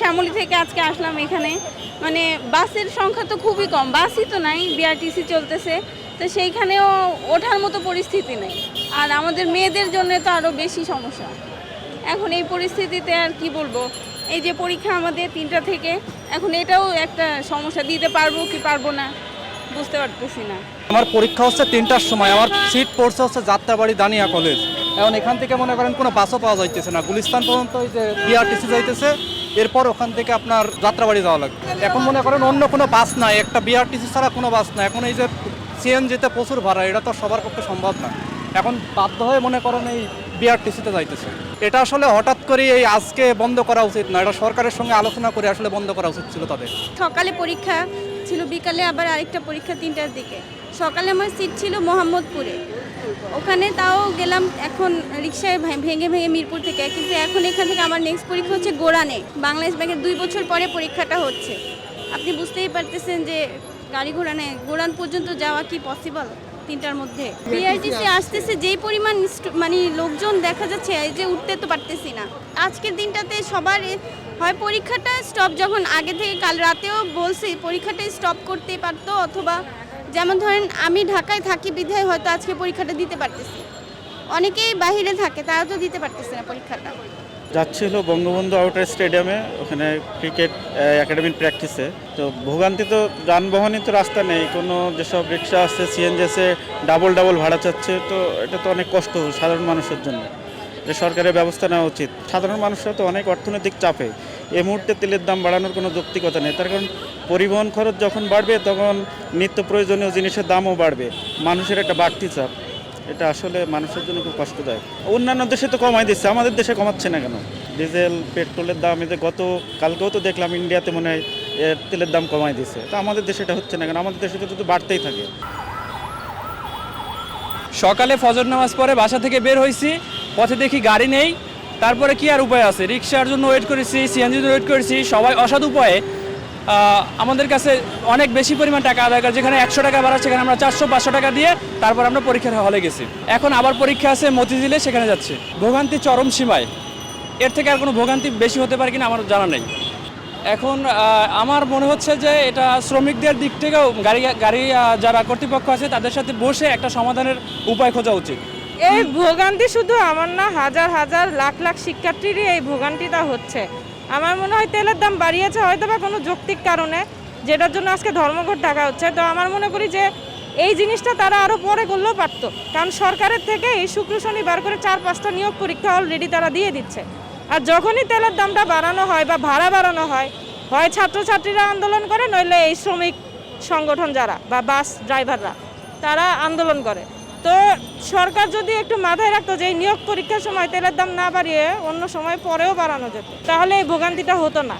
শ্যামলী থেকে আজকে আসলাম এখানে। মানে বাসের সংখ্যা তো খুবই কম, বাসই তো নাই বিআরটিসি চলতেছে। তো সেইখানেও ওঠার মতো পরিস্থিতি নেই। আর আমাদের মেয়েদের জন্য তো আরও বেশি সমস্যা। এখন এই পরিস্থিতিতে আর কি বলব? এই যে পরীক্ষা আমাদের তিনটা থেকে, এখন এটাও একটা সমস্যা, দিতে পারব কি পারব না, বুঝতে পারতেছি না। আমার পরীক্ষা হচ্ছে তিনটার সময়, আমার সিট পড়ছে হচ্ছে যাত্রাবাড়ি দানিয়া কলেজ এখন এখান থেকে মনে করেন কোনো বাসও পাওয়া যাইতেছে না। গুলিস্তান পর্যন্ত ওই যে বিআরটিসি যাইতেছে। এরপর ওখান থেকে আপনার যাত্রাবাড়ি যাওয়া লাগবে। এখন মনে করেন অন্য কোনো বাস নাই, একটা বিআরটিসি ছাড়া কোনো বাস নাই। এখন এই যে সিএনজিতে প্রচুর ভাড়া, এটা তো সবার পক্ষে সম্ভব না। এখন বাধ্য হয়ে মনে করেন এই বিআরটিসিতে যাইতেছে। এটা আসলে হঠাৎ করে এই আজকে বন্ধ করা উচিত না, এটা সরকারের সঙ্গে আলোচনা করে আসলে বন্ধ করা উচিত ছিল তাদের সকালে পরীক্ষা ছিল, বিকালে আবার আরেকটা পরীক্ষা তিনটার দিকে। সকালে আমার সিট ছিল মোহাম্মদপুরে। ওখানে তাও গেলাম, এখন রিক্সায় ভেঙে ভেঙে মিরপুর থেকে। কিন্তু এখন এখান থেকে আমার নেক্সট পরীক্ষা হচ্ছে গোড়ানে। বাংলাদেশ ব্যাংকের দুই বছর পরে পরীক্ষাটা হচ্ছে। আপনি বুঝতেই পারতেছেন যে গাড়ি ঘোড়া নেই গোড়ান পর্যন্ত যাওয়া কি পসিবল তিনটার মধ্যে? বিআরটিসি আসতেছে, যেই পরিমাণ মানে লোকজন দেখা যাচ্ছে যে উঠতে তো পারতেছি না। আজকের দিনটাতে সবার হয় পরীক্ষাটা স্টপ যখন আগে থেকে কাল রাতেও বলছি পরীক্ষাটা স্টপ করতে পারতো অথবা যেমন ধরেন, আমি ঢাকায় থাকি, বিধায় হয়তো আজকে পরীক্ষাটা দিতে পারতেছি। অনেকেই বাইরে থাকে তারা তো দিতে পারতেছে না পরীক্ষাটা। যাচ্ছিল বঙ্গবন্ধু আউটার স্টেডিয়ামে ওখানে ক্রিকেট একাডেমির প্র্যাকটিসে তো ভোগান্তি তো যানবাহনই তো রাস্তা নেই, কোনো যেসব রিক্সা আছে সিএনজি আছে ডাবল ডাবল ভাড়া চাচ্ছে, তো এটা তো অনেক কষ্ট সাধারণ মানুষের জন্য। যে সরকারের ব্যবস্থা নেওয়া উচিত। সাধারণ মানুষরা তো অনেক অর্থনৈতিক চাপে। এই মুহূর্তে তেলের দাম বাড়ানোর কোনো যৌক্তিকতা নেই। তার কারণ পরিবহন খরচ যখন বাড়বে, তখন নিত্য প্রয়োজনীয় জিনিসের দামও বাড়বে। মানুষের একটা বাড়তি চাপ। এটা আসলে মানুষের জন্য খুব কষ্টদায়ক। অন্যান্য দেশে তো কমাই দিচ্ছে, আমাদের দেশে কমাচ্ছে না কেন? ডিজেল, পেট্রোলের দাম, এই যে গত, কালকেও তো দেখলাম ইন্ডিয়াতে মনে হয় তেলের দাম কমাই দিচ্ছে। তো আমাদের দেশে এটা হচ্ছে না কেন? আমাদের দেশে তো তো বাড়তেই থাকে। সকালে ফজর নামাজ পরে বাসা থেকে বের হয়েছি পথে দেখি গাড়ি নেই তারপরে কি আর উপায় আছে? রিক্সার জন্য ওয়েট করেছি সিএনজির জন্য ওয়েট করেছি, সবাই অসাধু উপায়ে আমাদের কাছে অনেক বেশি পরিমাণ টাকা আদায় করে, যেখানে একশো টাকা বাড়া সেখানে আমরা চারশো, পাঁচশো টাকা দিয়ে তারপর আমরা পরীক্ষার হলে গেছি। এখন আবার পরীক্ষা আছে মতিঝিলে, সেখানে যাচ্ছে। ভোগান্তি চরম সীমায়। এর থেকে আর কোনো ভোগান্তি বেশি হতে পারে কিনা আমার জানা নেই। এখন আমার মনে হচ্ছে যে এটা শ্রমিকদের দিক থেকেও গাড়ি গাড়ি যারা কর্তৃপক্ষ আছে, তাদের সাথে বসে একটা সমাধানের উপায় খোঁজা উচিত। এই ভোগান্তি শুধু আমার না, হাজার হাজার, লাখ লাখ শিক্ষার্থীরই এই ভোগান্তিটা হচ্ছে। আমার মনে হয় তেলের দাম বাড়িয়েছে হয়তো বা কোনো যৌক্তিক কারণে, যেটার জন্য আজকে ধর্মঘট ডাকা হচ্ছে। তো আমার মনে করি যে, এই জিনিসটা তারা আরও পরে করলেও পারতো। কারণ সরকারের থেকে এই শুক্র শনি বার করে চার, পাঁচটা নিয়োগ পরীক্ষা অলরেডি তারা দিয়ে দিচ্ছে। আর যখনই তেলের দামটা বাড়ানো হয় বা ভাড়া বাড়ানো হয় হয় ছাত্রছাত্রীরা আন্দোলন করে, নইলে এই শ্রমিক সংগঠন যারা বা বাস ড্রাইভাররা, তারা আন্দোলন করে। তো সরকার যদি একটু মাথায় রাখতো যে নিয়োগ পরীক্ষার সময় তেলের দাম না বাড়িয়ে অন্য সময় পরেও বাড়ানো যেত, তাহলে এই ভোগান্তিটা হতো না।